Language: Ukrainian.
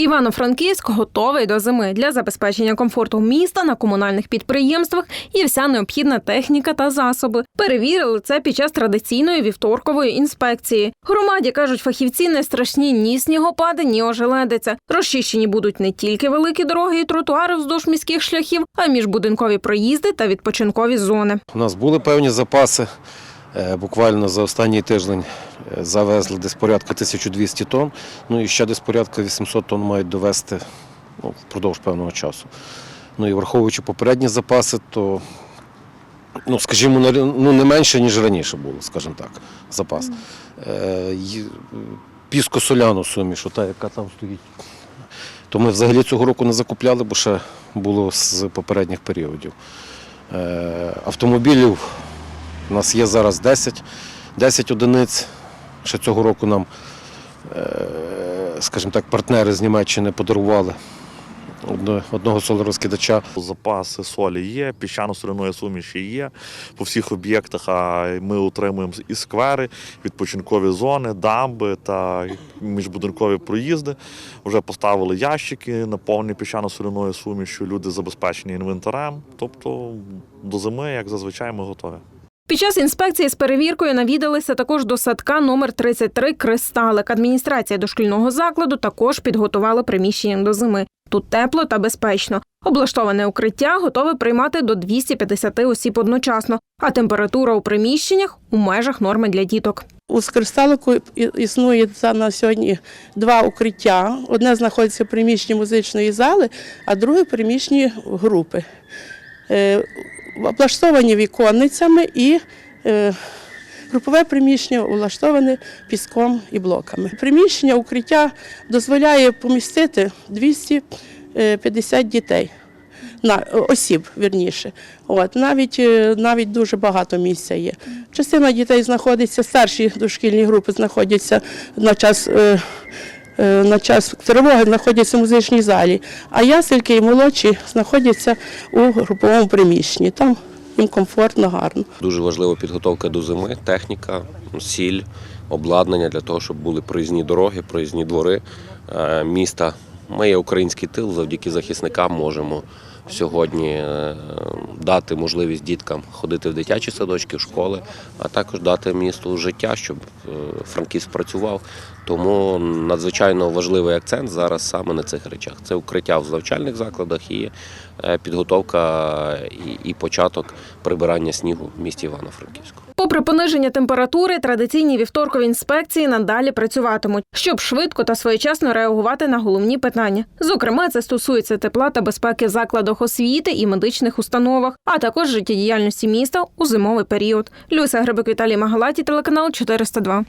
Івано-Франківськ готовий до зими для забезпечення комфорту міста на комунальних підприємствах і вся необхідна техніка та засоби. Перевірили це під час традиційної вівторкової інспекції. Громаді кажуть, фахівці не страшні ні снігопади, ні ожеледиця. Розчищені будуть не тільки великі дороги і тротуари вздовж міських шляхів, а міжбудинкові проїзди та відпочинкові зони. У нас були певні запаси. Е, Буквально за останній тиждень е, завезли десь порядка 1200 тонн. Ну і ще десь порядка 800 тонн мають довести ну, впродовж певного часу. Ну і враховуючи попередні запаси, то ну, скажімо, ну, не менше, ніж раніше було, скажімо так, запас. Е, Піско-соляну суміш, ота, яка там стоїть. То ми взагалі цього року не закупляли, бо ще було з попередніх періодів. Автомобілів у нас є зараз 10, 10 одиниць. Ще цього року нам, е, скажімо так, партнери з Німеччини подарували одно- одного солорозкидача. Запаси солі є, піщано-соляної суміші є по всіх об'єктах. А ми утримуємо і сквери, відпочинкові зони, дамби та міжбудинкові проїзди. Вже поставили ящики, наповнені піщано-соляною сумішю. Люди забезпечені інвентарем. Тобто до зими, як зазвичай, ми готові. Під час інспекції з перевіркою навідалися також до садка номер 33 Кристалик. Адміністрація дошкільного закладу також підготувала приміщення до зими. Тут тепло та безпечно. Облаштоване укриття готове приймати до 250 осіб одночасно, а температура у приміщеннях у межах норми для діток. У Скристалику існує на сьогодні два укриття. Одне знаходиться в приміщенні музичної зали, а друге приміщенні групи. Е, Облаштовані віконницями і е, групове приміщення влаштоване піском і блоками. Приміщення укриття дозволяє помістити 250 дітей. На осіб, вірніше. От навіть е, навіть дуже багато місця є. Частина дітей знаходиться, старші дошкільні групи знаходяться на час. Е, На час тривоги знаходяться в музичній залі, а ясельки і молодші знаходяться у груповому приміщенні. Там їм комфортно, гарно. Дуже важлива підготовка до зими, техніка, сіль, обладнання для того, щоб були проїзні дороги, проїзні двори е, міста. Ми є український тил, завдяки захисникам можемо сьогодні е, дати можливість діткам ходити в дитячі садочки, в школи, а також дати місту життя, щоб е, Франківськ працював. Тому надзвичайно важливий акцент зараз саме на цих речах. Це укриття в навчальних закладах і е, підготовка і, початок прибирання снігу в місті Івано-Франківську. Попри пониження температури, традиційні вівторкові інспекції надалі працюватимуть, щоб швидко та своєчасно реагувати на головні питання. Зокрема, це стосується тепла та безпеки в закладах освіти і медичних установах, а також життєдіяльності міста у зимовий період. Люся Грибик Віталій Магалаті, телеканал 402.